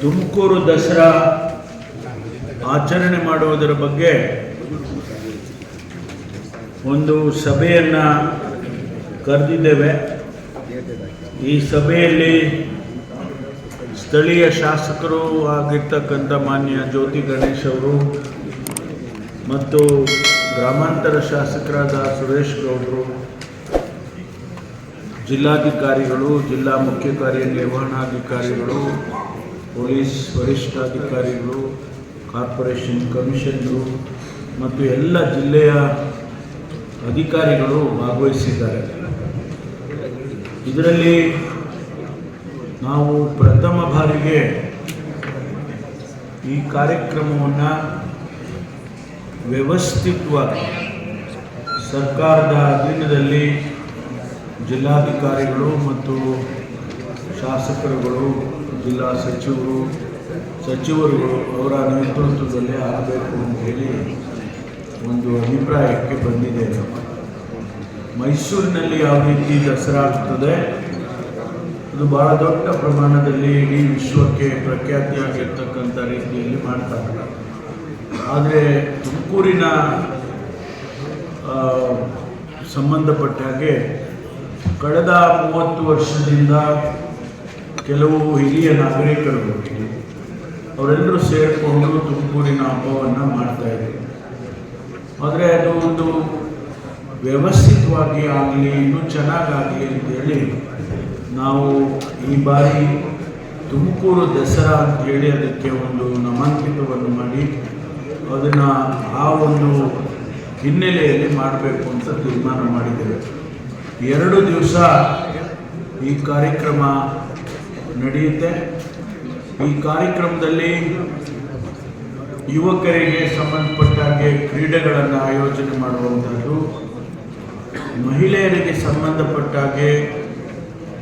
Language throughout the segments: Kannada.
ತುಮಕೂರು ದಸರಾ ಆಚರಣೆ ಮಾಡುವುದರ ಬಗ್ಗೆ ಒಂದು ಸಭೆಯನ್ನು ಕರೆದಿದ್ದೇವೆ. ಈ ಸಭೆಯಲ್ಲಿ ಸ್ಥಳೀಯ ಶಾಸಕರು ಆಗಿರ್ತಕ್ಕಂಥ ಮಾನ್ಯ ಜ್ಯೋತಿ ಗಣೇಶ್ ಅವರು ಮತ್ತು ಗ್ರಾಮಾಂತರ ಶಾಸಕರಾದ ಸುರೇಶ್ ಗೌಡರು, ಜಿಲ್ಲಾಧಿಕಾರಿಗಳು, ಜಿಲ್ಲಾ ಮುಖ್ಯ ಕಾರ್ಯನಿರ್ವಹಣಾಧಿಕಾರಿಗಳು ಪೊಲೀಸ್ ವರಿಷ್ಠಾಧಿಕಾರಿಗಳು, ಕಾರ್ಪೊರೇಷನ್ ಕಮಿಷನ್ರು ಮತ್ತು ಎಲ್ಲ ಜಿಲ್ಲೆಯ ಅಧಿಕಾರಿಗಳು ಭಾಗವಹಿಸಿದ್ದಾರೆ. ಇದರಲ್ಲಿ ನಾವು ಪ್ರಥಮ ಬಾರಿಗೆ ಈ ಕಾರ್ಯಕ್ರಮವನ್ನು ವ್ಯವಸ್ಥಿತವಾಗಿ ಸರ್ಕಾರದ ಅಧೀನದಲ್ಲಿ ಜಿಲ್ಲಾಧಿಕಾರಿಗಳು ಮತ್ತು ಶಾಸಕರುಗಳು ಜಿಲ್ಲಾ ಸಚಿವರು, ಸಚಿವರುಗಳು ಅವರ ನೇತೃತ್ವದಲ್ಲಿ ಆಗಬೇಕು ಅಂತ ಹೇಳಿ ಒಂದು ಅಭಿಪ್ರಾಯಕ್ಕೆ ಬಂದಿದ್ದೇವೆ ಮೈಸೂರಿನಲ್ಲಿ ಯಾವ ರೀತಿ ದಸರಾ ಆಗ್ತದೆ ಅದು ಬಹಳ ದೊಡ್ಡ ಪ್ರಮಾಣದಲ್ಲಿ ಇಡೀ ವಿಶ್ವಕ್ಕೆ ಪ್ರಖ್ಯಾತಿಯಾಗಿರ್ತಕ್ಕಂಥ ರೀತಿಯಲ್ಲಿ ಮಾಡ್ತಾರೆ ಆದರೆ ತುಮಕೂರಿನ ಸಂಬಂಧಪಟ್ಟ ಹಾಗೆ ಕಳೆದ ಮೂವತ್ತು ವರ್ಷದಿಂದ ಕೆಲವು ಹಿರಿಯ ನಾಗರಿಕರು ಅವರೆಲ್ಲರೂ ಸೇರಿಕೊಂಡು ತುಮಕೂರಿನ ಹಬ್ಬವನ್ನು ಮಾಡ್ತಾಯಿದ್ರು ಆದರೆ ಅದು ಒಂದು ವ್ಯವಸ್ಥಿತವಾಗಿ ಆಗಲಿ, ಇನ್ನೂ ಚೆನ್ನಾಗಾಗಲಿ ಅಂತೇಳಿ ನಾವು ಈ ಬಾರಿ ತುಮಕೂರು ದಸರಾ ಅಂತೇಳಿ ಅದಕ್ಕೆ ಒಂದು ನಾಮಾಂಕಿತವನ್ನು ಮಾಡಿ ಅದನ್ನು ಆ ಒಂದು ಹಿನ್ನೆಲೆಯಲ್ಲಿ ಮಾಡಬೇಕು ಅಂತ ತೀರ್ಮಾನ ಮಾಡಿದ್ದೇವೆ. ಎರಡು ದಿವಸ ಈ ಕಾರ್ಯಕ್ರಮ ನಡೆಯುತ್ತೆ. ಈ ಕಾರ್ಯಕ್ರಮದಲ್ಲಿ ಯುವಕರಿಗೆ ಸಂಬಂಧಪಟ್ಟ ಹಾಗೆ ಕ್ರೀಡೆಗಳನ್ನು ಆಯೋಜನೆ ಮಾಡುವಂಥದ್ದು ಮಹಿಳೆಯರಿಗೆ ಸಂಬಂಧಪಟ್ಟ ಹಾಗೆ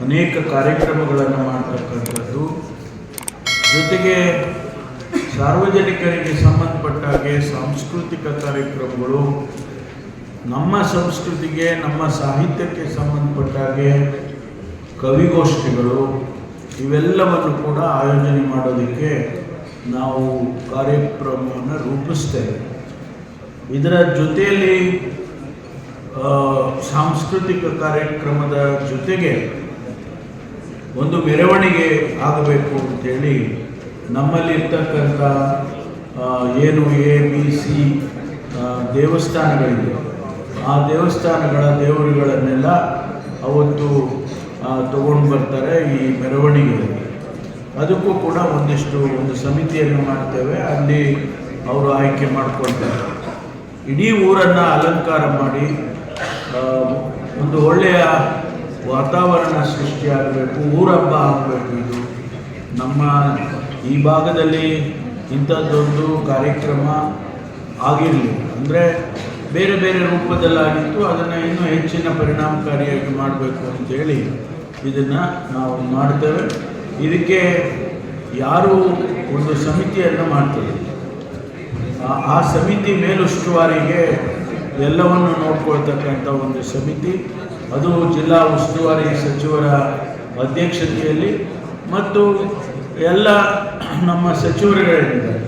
ಅನೇಕ ಕಾರ್ಯಕ್ರಮಗಳನ್ನು ಮಾಡತಕ್ಕಂಥದ್ದು. ಜೊತೆಗೆ ಸಾರ್ವಜನಿಕರಿಗೆ ಸಂಬಂಧಪಟ್ಟ ಹಾಗೆ ಸಾಂಸ್ಕೃತಿಕ ಕಾರ್ಯಕ್ರಮಗಳು, ನಮ್ಮ ಸಂಸ್ಕೃತಿಗೆ, ನಮ್ಮ ಸಾಹಿತ್ಯಕ್ಕೆ ಸಂಬಂಧಪಟ್ಟ ಹಾಗೆ ಕವಿಗೋಷ್ಠಿಗಳು ಇವೆಲ್ಲವನ್ನು ಕೂಡ ಆಯೋಜನೆ ಮಾಡೋದಕ್ಕೆ ನಾವು ಕಾರ್ಯಕ್ರಮವನ್ನು ರೂಪಿಸ್ತೇವೆ. ಇದರ ಜೊತೆಯಲ್ಲಿ ಸಾಂಸ್ಕೃತಿಕ ಕಾರ್ಯಕ್ರಮದ ಜೊತೆಗೆ ಒಂದು ಮೆರವಣಿಗೆ ಆಗಬೇಕು ಅಂತೇಳಿ ನಮ್ಮಲ್ಲಿರ್ತಕ್ಕಂಥ ಏನು ಎ, ಬಿ, ಸಿ ದೇವಸ್ಥಾನಗಳಿದೆ. ಆ ದೇವಸ್ಥಾನಗಳ ದೇವರುಗಳನ್ನೆಲ್ಲ ಅವತ್ತು ತಗೊಂಡು ಬರ್ತಾರೆ ಈ ಮೆರವಣಿಗೆಯಲ್ಲಿ. ಅದಕ್ಕೂ ಕೂಡ ಒಂದಿಷ್ಟು ಒಂದು ಸಮಿತಿಯನ್ನು ಮಾಡ್ತೇವೆ. ಅಲ್ಲಿ ಅವರು ಆಯ್ಕೆ ಮಾಡಿಕೊಳ್ತಾರೆ. ಇಡೀ ಊರನ್ನು ಅಲಂಕಾರ ಮಾಡಿ ಒಂದು ಒಳ್ಳೆಯ ವಾತಾವರಣ ಸೃಷ್ಟಿಯಾಗಬೇಕು ಊರಹಬ್ಬ ಆಗಬೇಕು ಇದು. ನಮ್ಮ ಈ ಭಾಗದಲ್ಲಿ ಇಂಥದ್ದೊಂದು ಕಾರ್ಯಕ್ರಮ ಆಗಿರಲಿ. ಅಂದರೆ ಬೇರೆ ಬೇರೆ ರೂಪದಲ್ಲಾಗಿತ್ತು, ಅದನ್ನು ಇನ್ನೂ ಹೆಚ್ಚಿನ ಪರಿಣಾಮಕಾರಿಯಾಗಿ ಮಾಡಬೇಕು ಅಂತೇಳಿ ಇದನ್ನು ನಾವು ಮಾಡ್ತೇವೆ. ಇದಕ್ಕೆ ಯಾರು ಒಂದು ಸಮಿತಿಯನ್ನು ಮಾಡ್ತೇವೆ ಆ- ಸಮಿತಿ ಮೇಲುಸ್ತುವಾರಿಗೆ ಎಲ್ಲವನ್ನು ನೋಡ್ಕೊಳ್ತಕ್ಕಂಥ ಒಂದು ಸಮಿತಿ, ಅದು ಜಿಲ್ಲಾ ಉಸ್ತುವಾರಿ ಸಚಿವರ ಅಧ್ಯಕ್ಷತೆಯಲ್ಲಿ ಮತ್ತು ಎಲ್ಲ ನಮ್ಮ ಸಚಿವರುಗಳಿದ್ದಾರೆ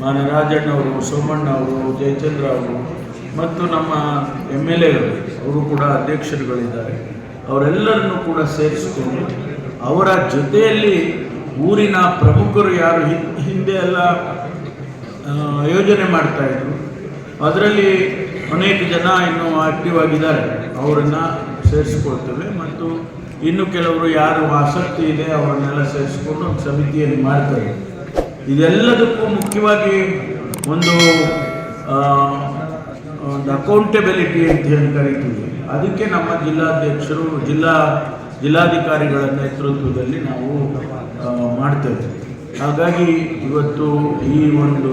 ಮಾನ್ಯ ರಾಜಣ್ಣವರು ಸೋಮಣ್ಣ ಅವರು ಜಯಚಂದ್ರ ಅವರು ಮತ್ತು ನಮ್ಮ ಎಂ ಎಲ್ ಎಗಳು, ಅವರು ಕೂಡ ಅಧ್ಯಕ್ಷರುಗಳಿದ್ದಾರೆ. ಅವರೆಲ್ಲರನ್ನು ಕೂಡ ಸೇರಿಸಿಕೊಂಡು ಅವರ ಜೊತೆಯಲ್ಲಿ ಊರಿನ ಪ್ರಮುಖರು ಯಾರು ಹಿಂದೆ ಎಲ್ಲ ಯೋಜನೆ ಮಾಡ್ತಾ ಇದ್ರು. ಅದರಲ್ಲಿ ಅನೇಕ ಜನ ಇನ್ನೂ ಆಕ್ಟಿವ್ ಆಗಿದ್ದಾರೆ. ಅವರನ್ನು ಸೇರಿಸ್ಕೊಳ್ತೇವೆ ಮತ್ತು ಇನ್ನು ಕೆಲವರು ಯಾರು ಆಸಕ್ತಿ ಇದೆ ಅವರನ್ನೆಲ್ಲ ಸೇರಿಸ್ಕೊಂಡು ಒಂದು ಸಮಿತಿಯನ್ನು ಮಾಡ್ತಾರೆ. ಇದೆಲ್ಲದಕ್ಕೂ ಮುಖ್ಯವಾಗಿ ಒಂದು ಒಂದು ಅಕೌಂಟೆಬಿಲಿಟಿ ಅಂತ ಕರಿತೀವಿ. ಅದಕ್ಕೆ ನಮ್ಮ ಜಿಲ್ಲಾಧ್ಯಕ್ಷರು, ಜಿಲ್ಲಾ ಜಿಲ್ಲಾಧಿಕಾರಿಗಳ ನೇತೃತ್ವದಲ್ಲಿ ನಾವು ಮಾಡ್ತೇವೆ. ಹಾಗಾಗಿ ಇವತ್ತು ಈ ಒಂದು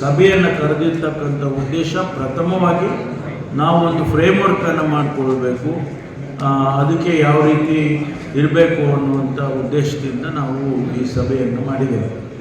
ಸಭೆಯನ್ನು ಕರೆದಿರ್ತಕ್ಕಂಥ ಉದ್ದೇಶ ಪ್ರಥಮವಾಗಿ ನಾವು ಒಂದು ಫ್ರೇಮ್ವರ್ಕನ್ನು ಮಾಡಿಕೊಳ್ಬೇಕು. ಅದಕ್ಕೆ ಯಾವ ರೀತಿ ಇರಬೇಕು ಅನ್ನುವಂಥ ಉದ್ದೇಶದಿಂದ ನಾವು ಈ ಸಭೆಯನ್ನು ಮಾಡಿದ್ದೇವೆ.